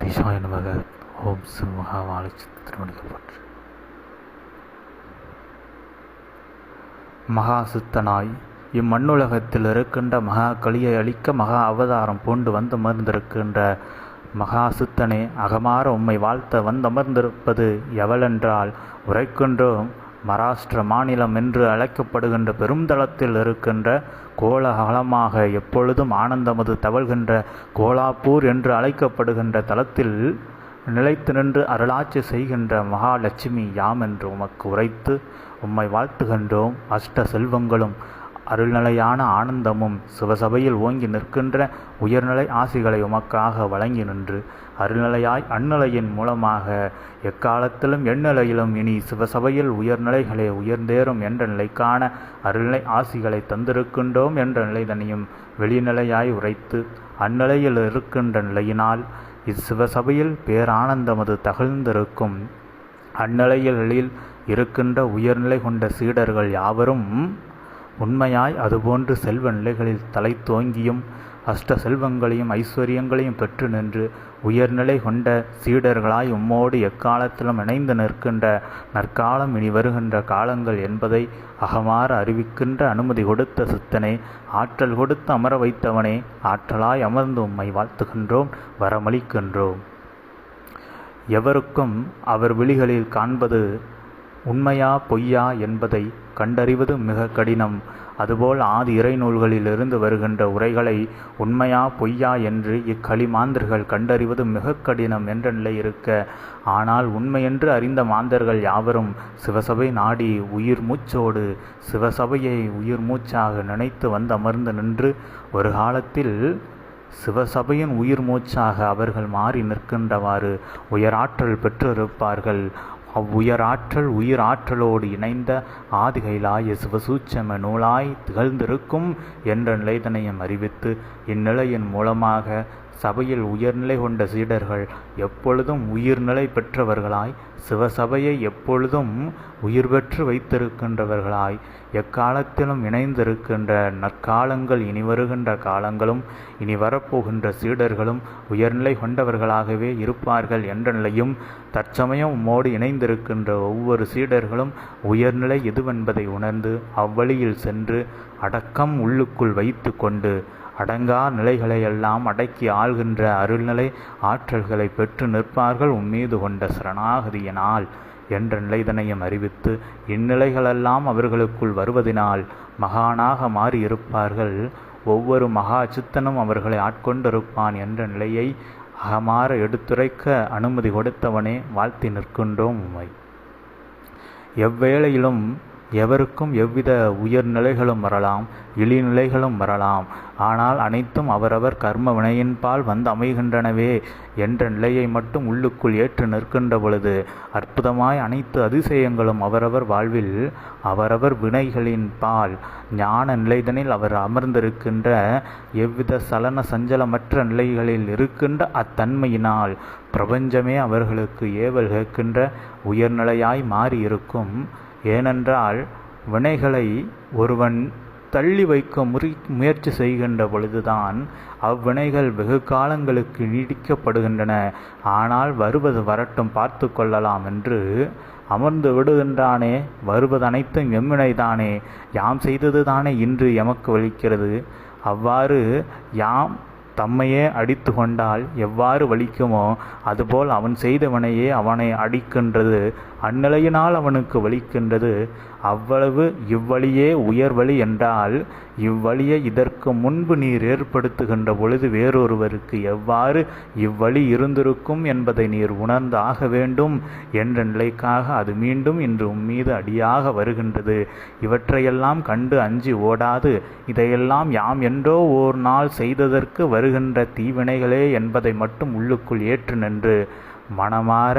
திசாய நமக ஓம் சிம்மகா மகாவாழி மகா சித்தனாய் இம்மண்ணுலகத்தில் இருக்கின்ற மகா கலியை அழிக்க மகா அவதாரம் பூண்டு வந்து அமர்ந்திருக்கின்ற மகா சித்தனே அகமாற உம்மை வாழ்த்த வந்தமர்ந்திருப்பது எவளென்றால் உரைக்கின்றோம். மகாராஷ்டிர மாநிலம் என்று அழைக்கப்படுகின்ற பெருந்தளத்தில் இருக்கின்ற கோலாகலமாக எப்பொழுதும் ஆனந்தமது தவழ்கின்ற கோலாப்பூர் என்று அழைக்கப்படுகின்ற தலத்தில் நிலைத்து நின்று அருளாட்சி செய்கின்ற மகாலட்சுமி யாம் என்று உமக்கு உரைத்து உம்மை வாழ்த்துகின்றோம். அஷ்ட செல்வங்களும் அருள்நிலையான ஆனந்தமும் சிவசபையில் ஓங்கி நிற்கின்ற உயர்நிலை ஆசிகளை உமக்காக வழங்கி நின்று அருள்நிலையாய் அந்நிலையின் மூலமாக எக்காலத்திலும் எந்நிலையிலும் இனி சிவசபையில் உயர்நிலைகளே உயர்ந்தேறும் என்ற நிலைக்கான அருள்நிலை ஆசிகளை தந்திருக்கின்றோம் என்ற நிலைதனையும் வெளிநிலையாய் உரைத்து அந்நிலையில் இருக்கின்ற நிலையினால் இச்சிவசபையில் பேரானந்தமது தகழ்ந்திருக்கும். அந்நிலையில் இருக்கின்ற உயர்நிலை கொண்ட சீடர்கள் யாவரும் உண்மையாய் அதுபோன்று செல்வ நிலைகளில் தலை தோங்கியும் அஷ்ட செல்வங்களையும் ஐஸ்வர்யங்களையும் பெற்று நின்று உயர்நிலை கொண்ட சீடர்களாய் உம்மோடு எக்காலத்திலும் இணைந்து நிற்கின்ற நற்காலம் இனி வருகின்ற காலங்கள் என்பதை அகமாற அறிவிக்கின்ற அனுமதி கொடுத்த சித்தனை ஆற்றல் கொடுத்து அமர வைத்தவனே ஆற்றலாய் அமர்ந்து உம்மை வாழ்த்துகின்றோம் வரமளிக்கின்றோம். எவருக்கும் அவர் விழிகளில் காண்பது உண்மையா பொய்யா என்பதை கண்டறிவது மிக கடினம். அதுபோல் ஆதி இறைநூல்களிலிருந்து வருகின்ற உரைகளை உண்மையா பொய்யா என்று இக்களிமாந்தர்கள் கண்டறிவது மிக கடினம் என்ற நிலை இருக்க. ஆனால் உண்மையென்று அறிந்த மாந்தர்கள் யாவரும் சிவசபை நாடி உயிர் மூச்சோடு சிவசபையை உயிர் மூச்சாக நினைத்து வந்து அமர்ந்து நின்று ஒரு காலத்தில் சிவசபையின் உயிர் மூச்சாக அவர்கள் மாறி நிற்கின்றவாறு உயராற்றல் பெற்றிருப்பார்கள். அவ்வுயராற்றல் உயிர் ஆற்றலோடு இணைந்த ஆதிகைலாய சிவசூட்சம நூலாய் திகழ்ந்திருக்கும் என்ற நிலைதனையும் அறிவித்து இந்நிலையின் மூலமாக சபையில் உயர்நிலை கொண்ட சீடர்கள் எப்பொழுதும் உயிர்நிலை பெற்றவர்களாய் சிவசபையை எப்பொழுதும் உயிர் பெற்று வைத்திருக்கின்றவர்களாய் எக்காலத்திலும் இணைந்திருக்கின்ற நற்காலங்கள் இனி வருகின்ற காலங்களும் இனி வரப்போகின்ற சீடர்களும் உயர்நிலை கொண்டவர்களாகவே இருப்பார்கள் என்ற நிலையும் தற்சமயம் உம்மோடு இணைந்திருக்கின்ற ஒவ்வொரு சீடர்களும் உயர்நிலை எதுவென்பதை உணர்ந்து அவ்வழியில் சென்று அடக்கம் உள்ளுக்குள் வைத்து கொண்டு அடங்கா நிலைகளையெல்லாம் அடக்கி ஆள்கின்ற அருள்நிலை ஆற்றல்களை பெற்று நிற்பார்கள் உம்மீது கொண்ட சரணாகதியினால் என்ற நிலைதனையும் அறிவித்து இந்நிலைகளெல்லாம் அவர்களுக்குள் வருவதினால் மகானாக மாறியிருப்பார்கள். ஒவ்வொரு மகா சித்தனும் அவர்களை ஆட்கொண்டிருப்பான் என்ற நிலையை அகமாற எடுத்துரைக்க அனுமதி கொடுத்தவனே வாழ்த்தி நிற்கின்றோம் உண்மை எவ்வேளையிலும் எவருக்கும் எவ்வித உயர்நிலைகளும் வரலாம் இழிநிலைகளும் வரலாம். ஆனால் அனைத்தும் அவரவர் கர்ம வினையின்பால் வந்து அமைகின்றனவே என்ற நிலையை மட்டும் உள்ளுக்குள் ஏற்று நிற்கின்ற பொழுது அற்புதமாய் அனைத்து அதிசயங்களும் அவரவர் வாழ்வில் அவரவர் வினைகளின் பால் ஞான நிலைதனில் அவர் அமர்ந்திருக்கின்ற எவ்வித சலன சஞ்சலமற்ற நிலைகளில் இருக்கின்ற அத்தன்மையினால் பிரபஞ்சமே அவர்களுக்கு ஏவல் கேட்கின்ற உயர்நிலையாய் மாறியிருக்கும். ஏனென்றால் வினைகளை ஒருவன் தள்ளி வைக்க முறி முயற்சி செய்கின்ற பொழுதுதான் அவ்வினைகள் வெகு காலங்களுக்கு நீடிக்கப்படுகின்றன. ஆனால் வருவது வரட்டும் பார்த்து கொள்ளலாம் என்று அமர்ந்து விடுகின்றானே. வருவது அனைத்தும் எம்வினைதானே யாம் செய்தது தானே இன்று எமக்கு வலிக்கிறது. அவ்வாறு யாம் தம்மையே அடித்து கொண்டால் எவ்வாறு வலிக்குமோ அதுபோல் அவன் செய்தவனையே அவனை அடிக்கின்றது. அந்நிலையினால் அவனுக்கு வலிக்கின்றது. அவ்வளவு இவ்வழியே உயர்வழி என்றால் இவ்வழியை இதற்கு முன்பு நீர் ஏற்படுத்துகின்ற பொழுது வேறொருவருக்கு எவ்வாறு இவ்வழி இருந்திருக்கும் என்பதை நீர் உணர்ந்து ஆக வேண்டும் என்ற நிலைக்காக அது மீண்டும் இன்று உம்மீது அடியாக வருகின்றது. இவற்றையெல்லாம் கண்டு அஞ்சி ஓடாது. இதையெல்லாம் யாம் என்றோ ஓர் நாள் செய்ததற்கு வருகின்ற தீவினைகளே என்பதை மட்டும் உள்ளுக்குள் ஏற்று நின்று மனமாற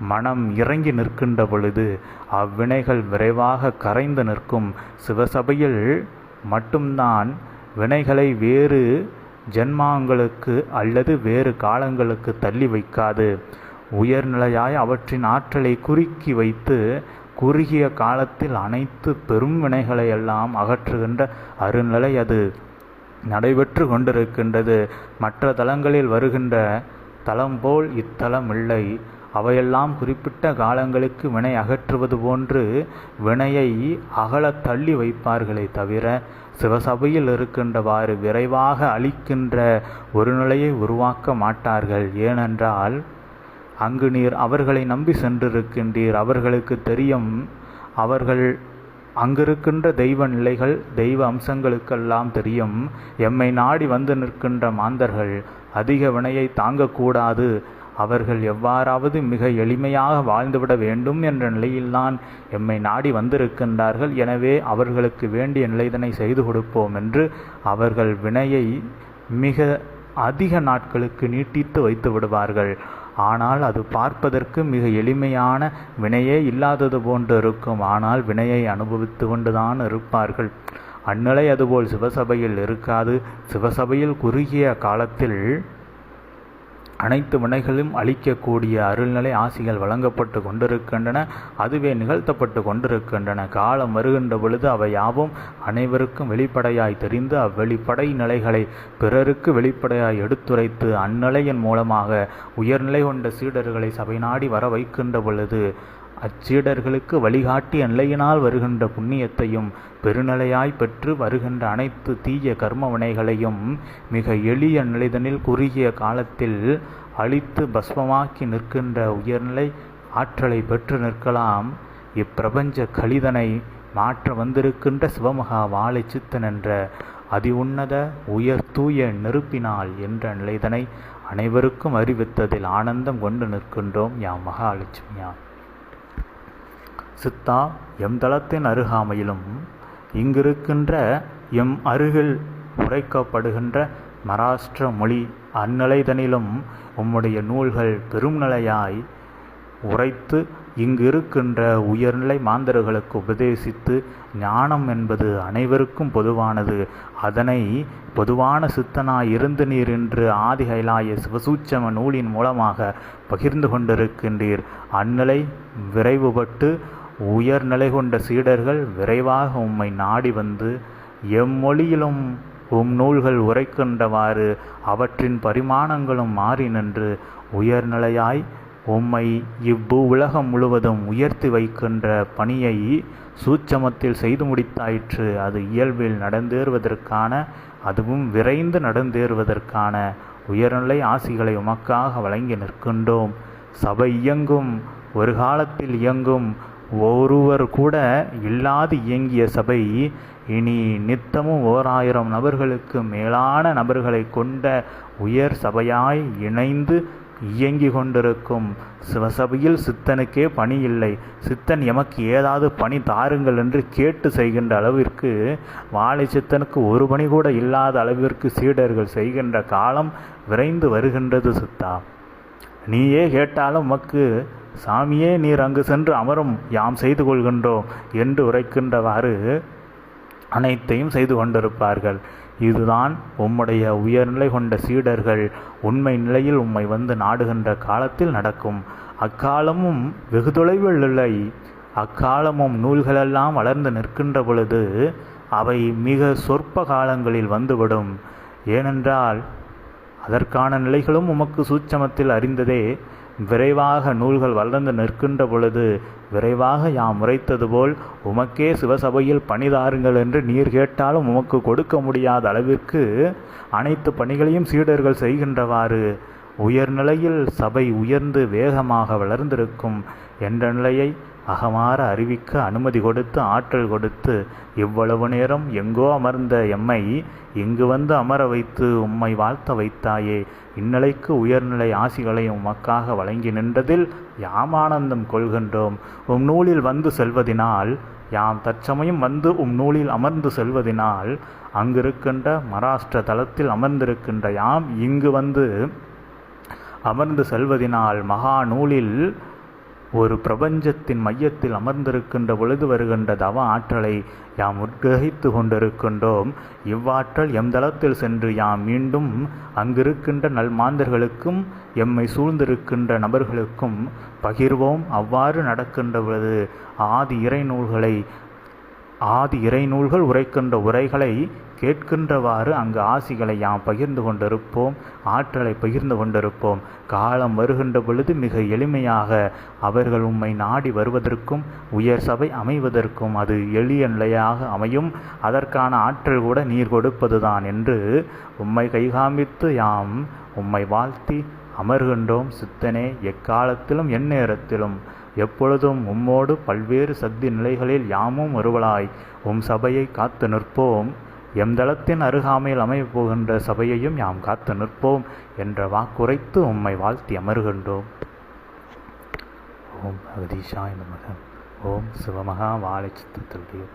மனம் இறங்கி நிற்கின்ற பொழுது அவ்வினைகள் விரைவாக கரைந்து நிற்கும் சிவசபையில் மட்டும்தான் வினைகளை வேறு ஜென்மாங்களுக்கு அல்லது வேறு காலங்களுக்கு தள்ளி வைக்காது. உயர்நிலையாய் அவற்றின் ஆற்றலை குறுக்கி வைத்து குறுகிய காலத்தில் அனைத்து பெரும் வினைகளை எல்லாம் அகற்றுகின்ற அருநிலை அது. நடைபெற்று கொண்டிருக்கின்றது. மற்ற தலங்களில் வருகின்ற தலம் போல் இத்தலம் இல்லை. அவையெல்லாம் குறிப்பிட்ட காலங்களுக்கு வினை அகற்றுவது போன்று வினையை அகலத் தள்ளி வைப்பார்களே தவிர சிவசபையில் இருக்கின்றவாறு விரைவாக அளிக்கின்ற ஒரு நிலையை உருவாக்க மாட்டார்கள். ஏனென்றால் அங்கு நீர் அவர்களை நம்பி சென்றிருக்கின்றீர். அவர்களுக்கு தெரியும் அவர்கள் அங்கிருக்கின்ற தெய்வ நிலைகள் தெய்வ அம்சங்களுக்கெல்லாம் தெரியும். எம்மை நாடி வந்து நிற்கின்ற மாந்தர்கள் அதிக வினையை தாங்கக்கூடாது. அவர்கள் எவ்வாறாவது மிக எளிமையாக வாழ்ந்துவிட வேண்டும் என்ற நிலையில்தான் எம்மை நாடி வந்திருக்கின்றார்கள். எனவே அவர்களுக்கு வேண்டிய நிலைதனை செய்து கொடுப்போம் என்று அவர்கள் வினையை மிக அதிக நாட்களுக்கு நீட்டித்து வைத்து விடுவார்கள். ஆனால் அது பார்ப்பதற்கு மிக எளிமையான வினையே இல்லாதது போன்று இருக்கும். ஆனால் வினையை அனுபவித்து கொண்டுதான் இருப்பார்கள். அந்நிலை அதுபோல் சிவசபையில் இருக்காது. சிவசபையில் குறுகிய காலத்தில் அனைத்து வினைகளும் அளிக்கக்கூடிய அருள்நிலை ஆசிகள் வழங்கப்பட்டு கொண்டிருக்கின்றன அதுவே நிகழ்த்தப்பட்டு கொண்டிருக்கின்றன. காலம் வருகின்ற பொழுது அவை யாவும் அனைவருக்கும் வெளிப்படையாய் தெரிந்து அவ்வெளிப்படை நிலைகளை பிறருக்கு வெளிப்படையாய் எடுத்துரைத்து அந்நிலையின் மூலமாக உயர்நிலை கொண்ட சீடர்களை சபை நாடி வர வைக்கின்ற பொழுது அச்சீடர்களுக்கு வழிகாட்டி நிலையினால் வருகின்ற புண்ணியத்தையும் பெருநிலையாய் பெற்று வருகின்ற அனைத்து தீய கர்மவினைகளையும் மிக எளிய நிலைதனில் குறுகிய காலத்தில் அழித்து பஸ்மமாக்கி நிற்கின்ற உயர்நிலை ஆற்றலை பெற்று நிற்கலாம். இப்பிரபஞ்ச கலிதனை மாற்ற வந்திருக்கின்ற சிவமகா வாழை சித்தன் என்ற அதிவுன்னத உயர் தூய நெருப்பினால் என்ற நிலைதனை அனைவருக்கும் அறிவித்ததில் ஆனந்தம் கொண்டு நிற்கின்றோம். யாம் மகாலட்சுமியான் சித்தா எம் தளத்தின் அருகாமையிலும் இங்கிருக்கின்ற எம் அருகில் உரைக்கப்படுகின்ற மராஷ்டிர மொழி அந்நிலைதனிலும் உம்முடைய நூல்கள் பெரும் நிலையாய் உரைத்து இங்கு இருக்கின்ற உயர்நிலை மாந்தர்களுக்கு உபதேசித்து ஞானம் என்பது அனைவருக்கும் பொதுவானது. அதனை பொதுவான சித்தனாய் இருந்து நீர் என்று ஆதி கைலாய சிவசூச்சம நூலின் மூலமாக பகிர்ந்து கொண்டிருக்கின்றீர். அந்நிலை விரைவுபட்டு உயர்நிலை கொண்ட சீடர்கள் விரைவாக உம்மை நாடி வந்து எம்மொழியிலும் உம் நூல்கள் உரைக்கின்றவாறு அவற்றின் பரிமாணங்களும் மாறி நின்று உயர்நிலையாய் உம்மை இவ்வு உலகம் முழுவதும் உயர்த்தி வைக்கின்ற பணியை சூட்சமத்தில் செய்து முடித்தாயிற்று. அது இயல்பில் நடந்தேறுவதற்கான அதுவும் விரைந்து நடந்தேறுவதற்கான உயர்நிலை ஆசிகளை உமக்காக வழங்கி நிற்கின்றோம். சபை இயங்கும் ஒரு காலத்தில் இயங்கும் ஒருவர் கூட இல்லாது இயங்கிய சபை இனி நித்தமும் ஓர் ஆயிரம் நபர்களுக்கு மேலான நபர்களை கொண்ட உயர் சபையாய் இணைந்து இயங்கி கொண்டிருக்கும். சிவசபையில் சித்தனுக்கே பணி இல்லை. சித்தன் எமக்கு ஏதாவது பணி தாருங்கள் என்று கேட்டு செய்கின்ற அளவிற்கு வாழை சித்தனுக்கு ஒரு பணி கூட இல்லாத அளவிற்கு சீடர்கள் செய்கின்ற காலம் விரைந்து வருகின்றது சித்தா. நீயே கேட்டாலும் உமக்கு சாமியே நீர் அங்கு சென்று அமரும் யாம் செய்து கொள்கின்றோம் என்று உரைக்கின்றவாறு அனைத்தையும் செய்து கொண்டிருப்பார்கள். இதுதான் உம்முடைய உயர்நிலை கொண்ட சீடர்கள் உண்மை நிலையில் உம்மை வந்து நாடுகின்ற காலத்தில் நடக்கும். அக்காலமும் வெகு தொலைவில் இல்லை. அக்காலமும் நூல்களெல்லாம் வளர்ந்து நிற்கின்ற பொழுது அவை மிக சொற்ப காலங்களில் வந்துவிடும். ஏனென்றால் அதற்கான நிலைகளும் உமக்கு சூட்சமத்தில் அறிந்ததே. விரைவாக நூல்கள் வளர்ந்து நிற்கின்ற பொழுது விரைவாக யாம் உரைத்தது போல் உமக்கே சிவசபையில் பணிதாருங்கள் என்று நீர் கேட்டாலும் உமக்கு கொடுக்க முடியாத அளவிற்கு அனைத்து பணிகளையும் சீடர்கள் செய்கின்றவாறு உயர்நிலையில் சபை உயர்ந்து வேகமாக வளர்ந்திருக்கும் என்ற நிலையை அகமாற அறிவிக்க அனுமதி கொடுத்து ஆற்றல் கொடுத்து இவ்வளவு நேரம் எங்கோ அமர்ந்த எம்மை இங்கு வந்து அமர வைத்து உம்மை வாழ்த்த வைத்தாயே இந்நிலைக்கு உயர்நிலை ஆசிகளை உமக்காக வழங்கி நின்றதில் யாம் ஆனந்தம் கொள்கின்றோம். உம் நூலில் வந்து செல்வதினால் யாம் தற்சமயம் வந்து உம் நூலில் அமர்ந்து செல்வதினால் அங்கிருக்கின்ற மகாராஷ்டிர தளத்தில் அமர்ந்திருக்கின்ற யாம் இங்கு வந்து அமர்ந்து செல்வதினால் மகா நூலில் ஒரு பிரபஞ்சத்தின் மையத்தில் அமர்ந்திருக்கின்ற பொழுது வருகின்ற தவ ஆற்றலை யாம் உட்கிரகித்து கொண்டிருக்கின்றோம். இவ்வாற்றல் எம் தளத்தில் சென்று யாம் மீண்டும் அங்கிருக்கின்ற நல்மாந்தர்களுக்கும் எம்மை சூழ்ந்திருக்கின்ற நபர்களுக்கும் பகிர்வோம். அவ்வாறு நடக்கின்ற பொழுது ஆதி இறை நூல்களை ஆதி இறைநூல்கள் உரைக்கின்ற உரைகளை கேட்கின்றவாறு அங்கு ஆசிகளை யாம் பகிர்ந்து கொண்டிருப்போம் ஆற்றலை பகிர்ந்து கொண்டிருப்போம். காலம் வருகின்ற பொழுது மிக எளிமையாக அவர்கள் உம்மை நாடி வருவதற்கும் உயர் சபை அமைவதற்கும் அது எளிய நிலையாக அமையும். அதற்கான ஆற்றல் கூட நீர் கொடுப்பதுதான் என்று உம்மை கைகாமித்து யாம் உம்மை வாழ்த்தி அமர்கின்றோம். சித்தனே எக்காலத்திலும் எந்நேரத்திலும் எப்பொழுதும் உம்மோடு பல்வேறு சக்தி நிலைகளில் யாமும் ஒருவளாய். உம் சபையை காத்து நிற்போம். எம்தளத்தின் அருகாமையில் அமையப் போகின்ற சபையையும் யாம் காத்து நிற்போம் என்ற வாக்குரைத்து உம்மை வாழ்த்தி அமர்கின்றோம். ஓம் அகதீஷா இந்த மகன் ஓம் சிவமகா வாழை சித்தத்தில்